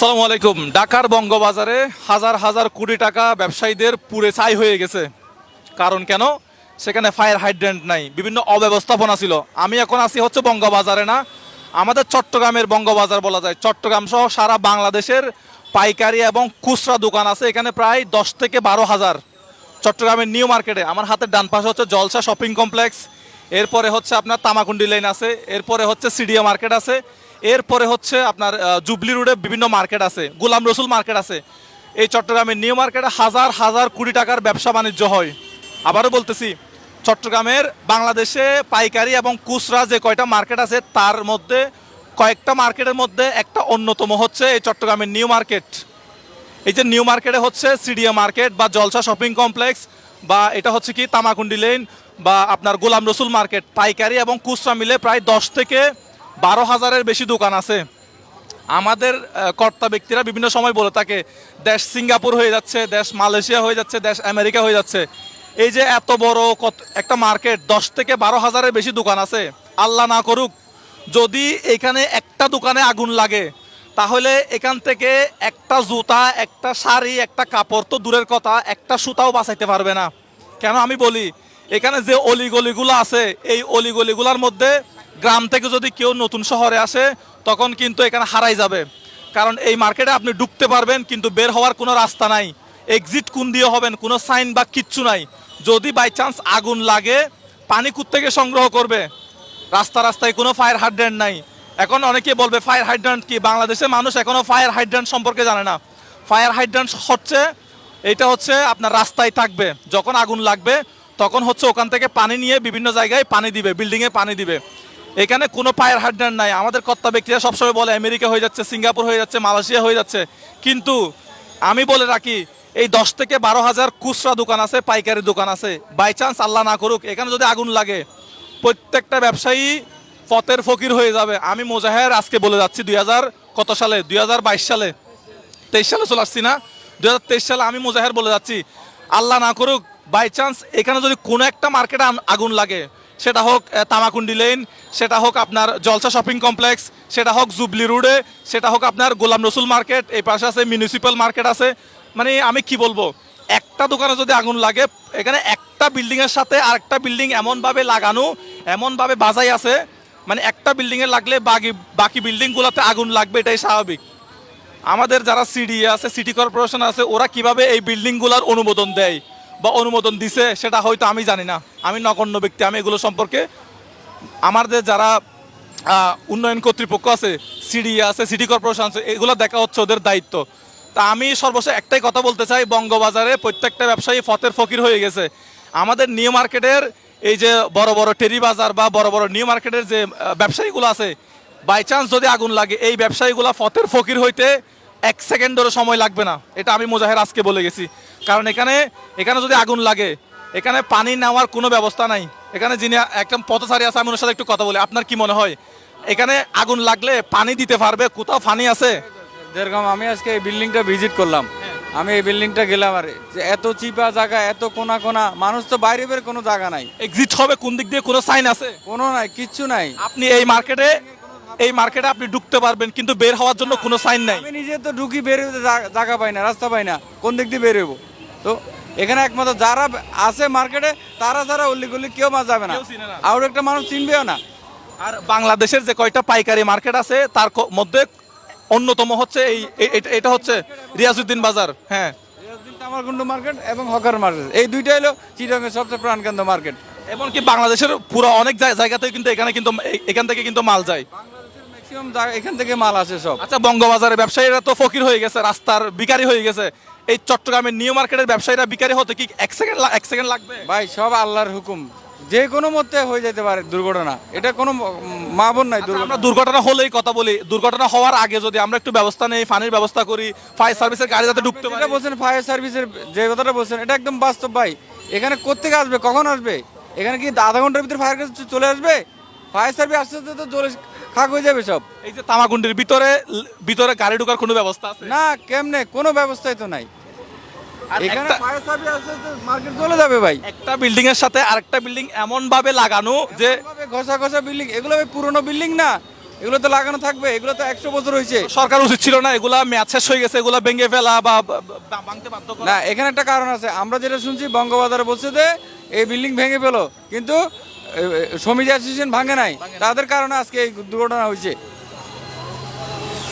আসসালামু আলাইকুম। ঢাকার বঙ্গবাজারে হাজার হাজার কোটি টাকা ব্যবসায়ীদের পুরে ছাই হয়ে গেছে। কারণ কেন? সেখানে ফায়ার হাইড্রেন্ট নাই, বিভিন্ন অব্যবস্থাপনা ছিল। আমি এখন আছি হচ্ছে বঙ্গবাজারে না, আমাদের চট্টগ্রামের বঙ্গবাজার বলা যায়। চট্টগ্রাম সহ সারা বাংলাদেশের পাইকারি এবং খুচরা দোকান আছে, এখানে প্রায় দশ থেকে বারো হাজার। চট্টগ্রামের নিউ মার্কেটে আমার হাতের ডান পাশে হচ্ছে জলসা শপিং কমপ্লেক্স এরপরে হচ্ছে আপনার তামাকুন্ডি লাইন আছে, এরপরে হচ্ছে সিডিয়া মার্কেট আছে। এরপরে হচ্ছে আপনার জুবলি রোডে বিভিন্ন মার্কেট আছে, গোলাম রসুল মার্কেট আছে। এই চট্টগ্রামের নিউ মার্কেটে হাজার হাজার কোটি টাকার ব্যবসা বাণিজ্য হয়। আবারও বলতেছি, চট্টগ্রামের বাংলাদেশে পাইকারি এবং খুচরা যে কয়টা মার্কেট আছে, তার মধ্যে কয়েকটা মার্কেটের মধ্যে একটা অন্যতম হচ্ছে এই চট্টগ্রামের নিউ মার্কেট। এই যে নিউ মার্কেটে হচ্ছে সিডিএ মার্কেট বা জলসা শপিং কমপ্লেক্স বা এটা হচ্ছে কি, তামাকুন্ডি লেন বা আপনার গোলাম রসুল মার্কেট। পাইকারি এবং খুচরা মিলে প্রায় দশ থেকে বারো হাজারের বেশি দোকান আছে। আমাদের কর্তা ব্যক্তিরা বিভিন্ন সময় বলে থাকে, দেশ সিঙ্গাপুর হয়ে যাচ্ছে, দেশ মালয়েশিয়া হয়ে যাচ্ছে, দেশ আমেরিকা হয়ে যাচ্ছে। এই যে এত বড় কত, একটা মার্কেট, দশ থেকে বারো হাজারের বেশি দোকান আছে। আল্লাহ না করুক, যদি এখানে একটা দোকানে আগুন লাগে, তাহলে এখান থেকে একটা জুতা, একটা শাড়ি, একটা কাপড় তো দূরের কথা, একটা সুতাও বাঁচাইতে পারবে না। কেন আমি বলি, এখানে যে অলিগলিগুলো আছে, এই অলিগলিগুলোর মধ্যে গ্রাম থেকে যদি কেউ নতুন শহরে আসে, তখন কিন্তু এখানে হারাই যাবে। কারণ এই মার্কেটে আপনি ঢুকতে পারবেন, কিন্তু বের হওয়ার কোনো রাস্তা নাই। এক্সিট কোন দিয়ে হবেন, কোনো সাইন বা কিচ্ছু নাই। যদি বাই চান্স আগুন লাগে, পানি থেকে সংগ্রহ করবে? রাস্তা রাস্তায় কোনো ফায়ার হাইড্রেন্ট নাই। এখন অনেকে বলবে ফায়ার হাইড্রেন্ট কি? বাংলাদেশের মানুষ এখনও ফায়ার হাইড্রেন্ট সম্পর্কে জানে না। ফায়ার হাইড্রেন্ট হচ্ছে, এটা হচ্ছে আপনার রাস্তায় থাকবে। যখন আগুন লাগবে, তখন হচ্ছে ওখান থেকে পানি নিয়ে বিভিন্ন জায়গায় পানি দিবে বিল্ডিংয়ে পানি দিবে। এখানে কোনো ফায়ার হাইড্রেন্ট নাই। আমাদের কর্তা ব্যক্তিরা সবসময় বলে, আমেরিকা হয়ে যাচ্ছে, সিঙ্গাপুর হয়ে যাচ্ছে, মালয়েশিয়া হয়ে যাচ্ছে। কিন্তু আমি বলে রাখি, এই দশ থেকে বারো হাজার খুচরা দোকান আছে, পাইকারি দোকান আছে। বাই চান্স আল্লাহ না করুক, এখানে যদি আগুন লাগে, প্রত্যেকটা ব্যবসায়ী পথের ফকির হয়ে যাবে। আমি মোজাহের আজকে বলে যাচ্ছি, দুই হাজার কত সালে? দুই হাজার বাইশ সালে। তেইশ সালে চলে আসছি না? দুই হাজার তেইশ সালে আমি মোজাহের বলে যাচ্ছি, আল্লাহ না করুক বাই চান্স এখানে যদি কোনো একটা মার্কেটে আগুন লাগে সেটা হোক তামাকুন্ডি লেন, সেটা হোক আপনার জলসা শপিং কমপ্লেক্স, সেটা হোক জুবলি রোডে, সেটা হোক আপনার গোলাম রসুল মার্কেট, এই পাশে আছে মিউনিসিপ্যাল মার্কেট আছে। মানে আমি কি বলব, একটা দোকানে যদি আগুন লাগে, এখানে একটা বিল্ডিংয়ের সাথে আরেকটা বিল্ডিং এমনভাবে লাগানো, এমনভাবে বাজাই আছে মানে একটা বিল্ডিং এ লাগলে বাকি বাকি বিল্ডিংগুলোতে আগুন লাগবে, এটাই স্বাভাবিক। আমাদের যারা সিডি আছে, সিটি কর্পোরেশন আছে, ওরা কীভাবে এই বিল্ডিংগুলোর অনুমোদন দেয়? বা অনুমোদন দিছে, সেটা হয়তো আমি জানি না। আমি নগণ্য ব্যক্তি, আমি এগুলো সম্পর্কে আমাদের যারা উন্নয়ন কর্তৃপক্ষ আছে, সিডি আছে, সিটি কর্পোরেশন আছে, এগুলো দেখা হচ্ছে ওদের দায়িত্ব। তা আমি সর্বশেষ একটাই কথা বলতে চাই, বঙ্গবাজারে প্রত্যেকটা ব্যবসায়ী ফতের ফকির হয়ে গেছে। আমাদের নিউ মার্কেটের এই যে বড় বড় টেরি বাজার বা বড় বড় নিউ মার্কেটের যে ব্যবসায়ীগুলো আছে বাই চান্স যদি আগুন লাগে, এই ব্যবসায়ীগুলো ফতের ফকির হইতে এক সেকেন্ডেরও সময় লাগবে না। এটা আমি মোজাহের আজকে বলে গেছি। কারণ এখানে এখানে যদি আগুন লাগে এখানে পানি নেওয়ার কোনো ব্যবস্থা নাই। এখানে যিনি একদম পথচারী আছে আমি ওনার সাথে একটু কথা বলি। আপনার কি মনে হয়? এখানে আগুন লাগলে পানি দিতে পারবে? কোথাও পানি আছে? যেরকম আমি আজকে এই বিল্ডিংটা ভিজিট করলাম। আমি এই বিল্ডিংটা গেলাম আর। যে এত চিপা জায়গা এত কোনা কোনা মানুষ তো বাইরে বের কোনো জায়গা নাই। এক্সিট হবে কোন দিক দিয়ে? কোনো সাইন আছে? কোনো নাই কিচ্ছু নাই। আপনি এই মার্কেটে এই মার্কেটে আপনি ঢুকতে পারবেন কিন্তু বের হওয়ার জন্য কোনো সাইন নাই। আমি নিজে তো ঢুকি বের জায়গা পাই না রাস্তা পাই না কোন দিক দিয়ে বের হব তো এখানে একমাত্র যারা আছে মার্কেটে তারা ছাড়া উল্লি গুল্লি কেউ মা যাবে না। আর একটা মানুষ চিনবেও না। আর বাংলাদেশের যে কয়টা পাইকারি মার্কেট আছে তার মধ্যে অন্যতম হচ্ছে এই এটা- হচ্ছে রিয়াজউদ্দিন বাজার হ্যাঁ। তামারকুন্ডু মার্কেট এবং হকার মার্কেট এই দুইটা হলো চিটংয়ের সবচেয়ে প্রাণকেন্দ্র মার্কেট। এমনকি বাংলাদেশের পুরো অনেক জায়- জায়গাতেই কিন্তু এখানে কিন্তু এখান থেকে কিন্তু মাল যায়। ম্যাক্সিমাম এখান থেকে মাল আসে সব। আচ্ছা বঙ্গবাজারের ব্যবসায়ীরা তো ফকির হয়ে গেছে রাস্তার বিকারি হয়ে গেছে। এই চট্টগ্রামের নিউ মার্কেটের ব্যবসায়ীরা বিকারি হতে কি এক সেকেন্ড এক সেকেন্ড লাগবে? ভাই সব আল্লাহর হুকুম। যে কোনো মতে হয়ে যেতে পারে দুর্ঘটনা। এটা কোনো মা বোন নাই আচ্ছা, দুর্ঘটনা। আমরা দুর্ঘটনা হলেই কথা বলি। দুর্ঘটনা হওয়ার আগে যদি আমরা একটু ব্যবস্থা নেই পানির ব্যবস্থা করি ফায়ার সার্ভিসের গাড়ি যাতে ঢুকতে পারে। বলছেন ফায়ার সার্ভিসের যে কথাটা বলছেন এটা একদম বাস্তব ভাই। এখানে কোথেকে আসবে? কখন আসবে? এখানে কি আধা ঘণ্টার ভিতরে ফায়ার চলে আসবে? ফায়ার সার্ভিস আস্তে আস্তে তো জলে খাক হয়ে যাবে সব। এই যে ভিতরে ভিতরে গাড়ি ঢোকার কোনো ব্যবস্থা আছে? না কেমনে? কোনো ব্যবস্থাই তো নাই। এখানে ফায়ার সার্ভিস আস্তে আস্তে মার্কেট চলে যাবে ভাই। একটা বিল্ডিং এর সাথে আরেকটা বিল্ডিং এমন ভাবে লাগানো যে ঘষা ঘষা বিল্ডিং এগুলো পুরনো বিল্ডিং না। এগুলো তো লাগানো থাকবে। এগুলো তো একশো বছর হয়েছে। সরকার উচিত ছিল না এগুলা শেষ হয়ে গেছে এগুলা ভেঙে ফেলা বা বা- বা- ভাঙতে বাধ্য না এখানে একটা কারণ আছে। আমরা যেটা শুনছি বঙ্গবাজারে বলছে যে এই বিল্ডিং ভেঙে ফেলো। কিন্তু সমিতি অ্যাসোসিয়েশন ভাঙে নাই তাদের কারণে আজকে এই দুর্ঘটনা হয়েছে।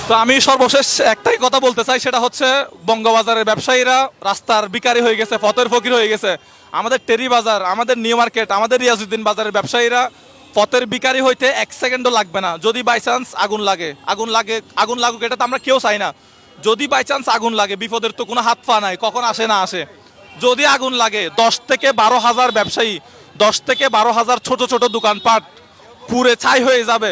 তো আমি সর্বশেষ একটাই কথা বলতে চাই সেটা হচ্ছে বঙ্গবাজারের ব্যবসায়ীরা রাস্তার বিকারি হয়ে গেছে ফতের ফকির হয়ে গেছে। আমাদের টেরি বাজার আমাদের নিউ মার্কেট আমাদের রিয়াজুদ্দিন বাজারের ব্যবসায়ীরা পথের বিকারি হইতে এক সেকেন্ডও লাগবে না। যদি বাই চান্স আগুন লাগে আগুন লাগে আগুন লাগুক এটা তো আমরা কেউ চাই না। যদি বাই চান্স আগুন লাগে বিপদের তো কোনো হাত পা নাই কখন আসে না আসে। যদি আগুন লাগে দশ থেকে বারো হাজার ব্যবসায়ী দশ থেকে বারো হাজার ছোট ছোট দোকানপাট পুরে ছাই হয়ে যাবে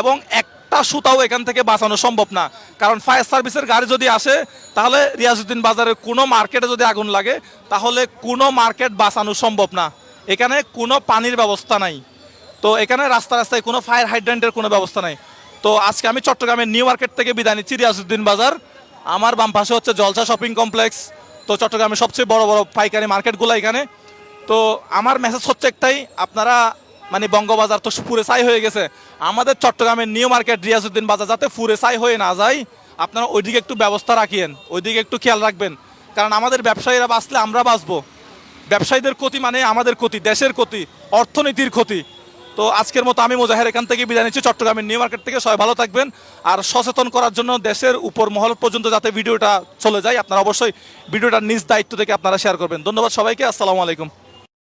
এবং একটা সুতাও এখান থেকে বাঁচানো সম্ভব না। কারণ ফায়ার সার্ভিসের গাড়ি যদি আসে, তাহলে রিয়াজউদ্দিন বাজারের কোনো মার্কেটে যদি আগুন লাগে, তাহলে কোনো মার্কেট বাঁচানো সম্ভব না। এখানে কোনো পানির ব্যবস্থা নাই। তো এখানে রাস্তা রাস্তায় কোনো ফায়ার হাইড্রেন্টের কোনো ব্যবস্থা নাই। তো আজকে আমি চট্টগ্রামের নিউ মার্কেট থেকে বিদায় নিচ্ছি রিয়াজউদ্দিন বাজার। আমার বাম পাশে হচ্ছে জলসা শপিং কমপ্লেক্স। তো চট্টগ্রামের সবচেয়ে বড় বড় পাইকারি মার্কেটগুলো এখানে। তো আমার মেসেজ হচ্ছে একটাই, আপনারা মানে বঙ্গবাজার তো পুরে ছাই হয়ে গেছে। আমাদের চট্টগ্রামের নিউ মার্কেট রিয়াজউদ্দিন বাজার যাতে পুরে ছাই হয়ে না যায়, আপনারা ওইদিকে একটু ব্যবস্থা রাখিয়েন, ওইদিকে একটু খেয়াল রাখবেন। কারণ আমাদের ব্যবসায়ীরা বাঁচলে আমরা বাঁচবো। ব্যবসায়ীদের ক্ষতি মানে আমাদের ক্ষতি, দেশের ক্ষতি, অর্থনীতির ক্ষতি। তো আজকের মতো আমি মোজাহের এখান থেকে বিদায় নিচ্ছি। চট্টগ্রামের নিউ মার্কেট থেকে সবাই ভালো থাকবেন। আর সচেতন করার জন্য দেশের উপর মহল পর্যন্ত যাতে ভিডিওটা চলে যায়, আপনারা অবশ্যই ভিডিওটা নিজ দায়িত্ব থেকে আপনারা শেয়ার করবেন। ধন্যবাদ সবাইকে। আসসালামু আলাইকুম।